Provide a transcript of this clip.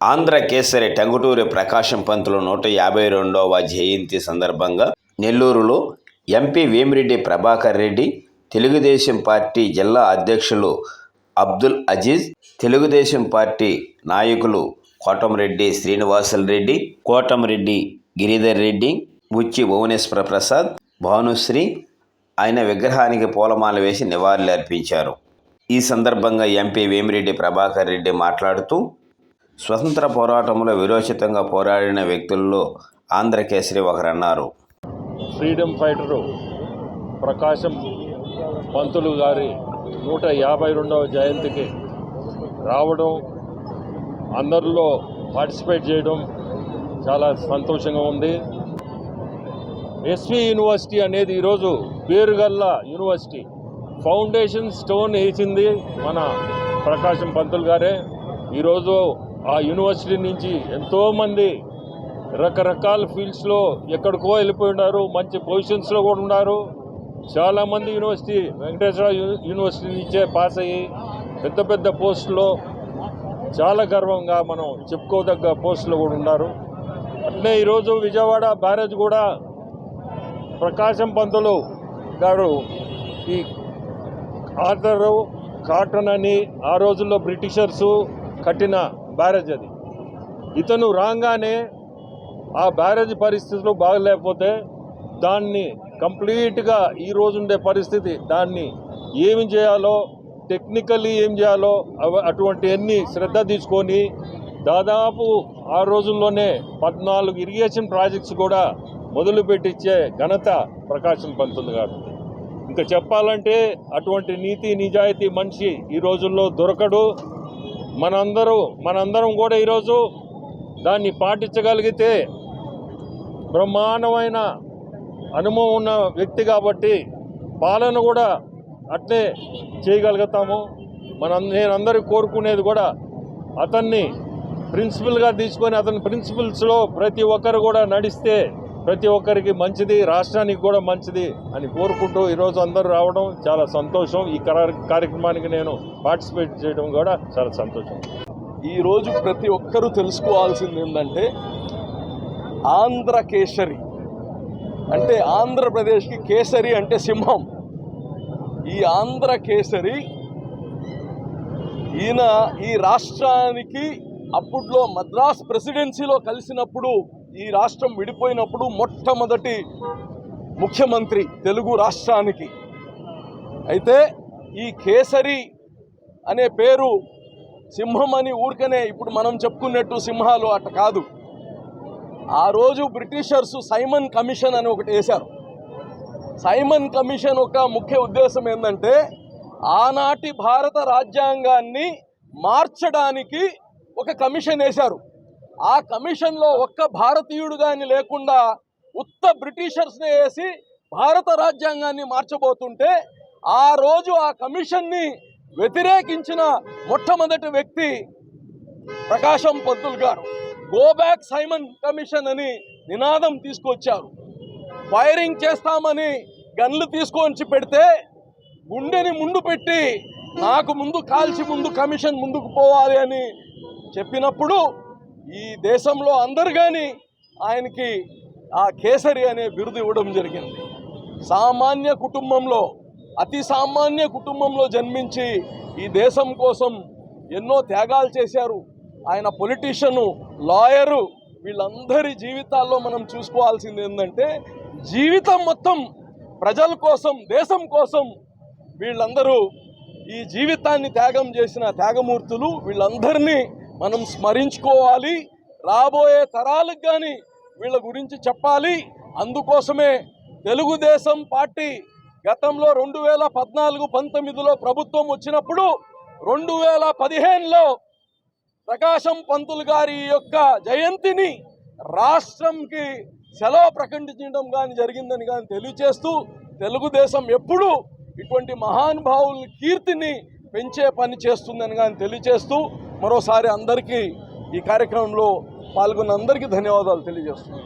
ఆంధ్ర కేసరి టంగుటూరి ప్రకాశం పంతులు నూట యాభై రెండవ జయంతి సందర్భంగా నెల్లూరులో ఎంపీ వేమిరెడ్డి ప్రభాకర్ రెడ్డి తెలుగుదేశం పార్టీ జిల్లా అధ్యక్షులు అబ్దుల్ అజీజ్ తెలుగుదేశం పార్టీ నాయకులు కోటమిరెడ్డి శ్రీనివాసులు రెడ్డి కోటమిరెడ్డి గిరిధర్ రెడ్డి బుచ్చి భువనేశ్వర ప్రసాద్ భానుశ్రీ ఆయన విగ్రహానికి పూలమాల వేసి నివాళులు అర్పించారు ఈ సందర్భంగా ఎంపీ వేమిరెడ్డి ప్రభాకర్ రెడ్డి మాట్లాడుతూ స్వతంత్ర పోరాటంలో విరోచితంగా పోరాడిన వ్యక్తుల్లో ఆంధ్రకేసరి ఒకరన్నారు. ఫ్రీడమ్ ఫైటరు ప్రకాశం పంతులు గారి నూట యాభై రెండవ జయంతికి రావడం అందరిలో పార్టిసిపేట్ చేయడం చాలా సంతోషంగా ఉంది. ఎస్వి యూనివర్సిటీ అనేది ఈరోజు పేరుగల్ల యూనివర్సిటీ. ఫౌండేషన్ స్టోన్ వేసింది మన ప్రకాశం పంతులు గారే. ఈరోజు ఆ యూనివర్సిటీ నుంచి ఎంతోమంది రకరకాల ఫీల్డ్స్లో ఎక్కడికో వెళ్ళిపోయి ఉన్నారు మంచి పొజిషన్స్లో కూడా ఉన్నారు. చాలామంది యూనివర్సిటీ వెంకటేశ్వర యూనివర్సిటీ నుంచే పాస్ అయ్యి పెద్ద పెద్ద పోస్టులో చాలా గర్వంగా మనం చెప్పుకోదగ్గ పోస్టులో కూడా ఉన్నారు. అట్లే ఈరోజు విజయవాడ బ్యారేజ్ కూడా ప్రకాశం పంతులు గారు ఈ ఆర్థరు కాటన్ అని ఆ రోజుల్లో బ్రిటిషర్సు కట్టిన బ్యారేజ్ అది. ఇతను రాగానే ఆ బ్యారేజ్ పరిస్థితులు బాగలేకపోతే దాన్ని కంప్లీట్గా ఈ రోజు ఉండే పరిస్థితి దాన్ని ఏమి చేయాలో టెక్నికల్లీ ఏం చేయాలో అటువంటి అన్ని శ్రద్ధ తీసుకొని దాదాపు ఆ రోజుల్లోనే పద్నాలుగు ఇరిగేషన్ ప్రాజెక్ట్స్ కూడా మొదలు పెట్టించే ఘనత ప్రకాశం పంతులు గారు. ఇంకా చెప్పాలంటే అటువంటి నీతి నిజాయితీ మనిషి ఈ రోజుల్లో దొరకడు. మనందరూ మనందరం కూడా ఈరోజు దాన్ని పాటించగలిగితే బ్రహ్మాండమైన అనుభవం ఉన్న వ్యక్తి కాబట్టి పాలన కూడా అట్లే చేయగలుగుతాము. మన నేనందరూ కోరుకునేది కూడా అతన్ని ప్రిన్సిపల్గా తీసుకొని అతని ప్రిన్సిపల్స్లో ప్రతి ఒక్కరు కూడా నడిస్తే ప్రతి ఒక్కరికి మంచిది రాష్ట్రానికి కూడా మంచిది అని కోరుకుంటూ ఈరోజు అందరూ రావడం చాలా సంతోషం. ఈ కార్యక్రమానికి నేను పార్టిసిపేట్ చేయడం కూడా చాలా సంతోషం. ఈరోజు ప్రతి ఒక్కరూ తెలుసుకోవాల్సింది ఏంటంటే ఆంధ్ర కేసరి అంటే ఆంధ్రప్రదేశ్కి కేసరి అంటే సింహం. ఈ ఆంధ్ర కేసరి ఈయన ఈ రాష్ట్రానికి అప్పుడులో మద్రాస్ ప్రెసిడెన్సీలో కలిసినప్పుడు ఈ రాష్ట్రం విడిపోయినప్పుడు మొట్టమొదటి ముఖ్యమంత్రి తెలుగు రాష్ట్రానికి. అయితే ఈ కేసరి అనే పేరు సింహం అని ఊరికనే ఇప్పుడు మనం చెప్పుకున్నట్టు సింహాలు అట్ట కాదు. ఆ రోజు బ్రిటిషర్స్ సైమన్ కమిషన్ అని ఒకటి వేశారు. సైమన్ కమిషన్ ఒక ముఖ్య ఉద్దేశం ఏంటంటే ఆనాటి భారత రాజ్యాంగాన్ని మార్చడానికి ఒక కమిషన్ వేశారు. ఆ కమిషన్లో ఒక్క భారతీయుడు కానీ లేకుండా ఉత్త బ్రిటిషర్స్ని వేసి భారత రాజ్యాంగాన్ని మార్చబోతుంటే ఆ రోజు ఆ కమిషన్ని వ్యతిరేకించిన మొట్టమొదటి వ్యక్తి ప్రకాశం పంతులు గారు. గోబ్యాక్ సైమన్ కమిషన్ అని నినాదం తీసుకొచ్చారు. ఫైరింగ్ చేస్తామని గన్లు తీసుకొచ్చి పెడితే గుండెని ముందు పెట్టి నాకు ముందు కాల్చి ముందు కమిషన్ ముందుకు పోవాలి అని చెప్పినప్పుడు ఈ దేశంలో అందరు కానీ ఆయనకి ఆ కేసరి అనే బిరుదు ఇవ్వడం జరిగింది. సామాన్య కుటుంబంలో అతి సామాన్య కుటుంబంలో జన్మించి ఈ దేశం కోసం ఎన్నో త్యాగాలు చేశారు. ఆయన పొలిటీషియను లాయరు వీళ్ళందరి జీవితాల్లో మనం చూసుకోవాల్సింది ఏంటంటే జీవితం మొత్తం ప్రజల కోసం దేశం కోసం వీళ్ళందరూ ఈ జీవితాన్ని త్యాగం చేసిన త్యాగమూర్తులు వీళ్ళందరినీ మనం స్మరించుకోవాలి. రాబోయే తరాలకు కానీ వీళ్ళ గురించి చెప్పాలి. అందుకోసమే తెలుగుదేశం పార్టీ గతంలో రెండు వేల పద్నాలుగు పంతొమ్మిదిలో ప్రభుత్వం వచ్చినప్పుడు రెండు వేల పదిహేనులో ప్రకాశం పంతులు గారి యొక్క జయంతిని రాష్ట్రంకి సెలవు ప్రకటించడం కానీ జరిగిందని కానీ తెలియచేస్తూ తెలుగుదేశం ఎప్పుడూ ఇటువంటి మహానుభావుల కీర్తిని పెంచే పని చేస్తుందని కానీ తెలియచేస్తూ మరోసారి అందరికీ ఈ కార్యక్రమంలో పాల్గొన్న అందరికీ ధన్యవాదాలు తెలియజేస్తున్నాను.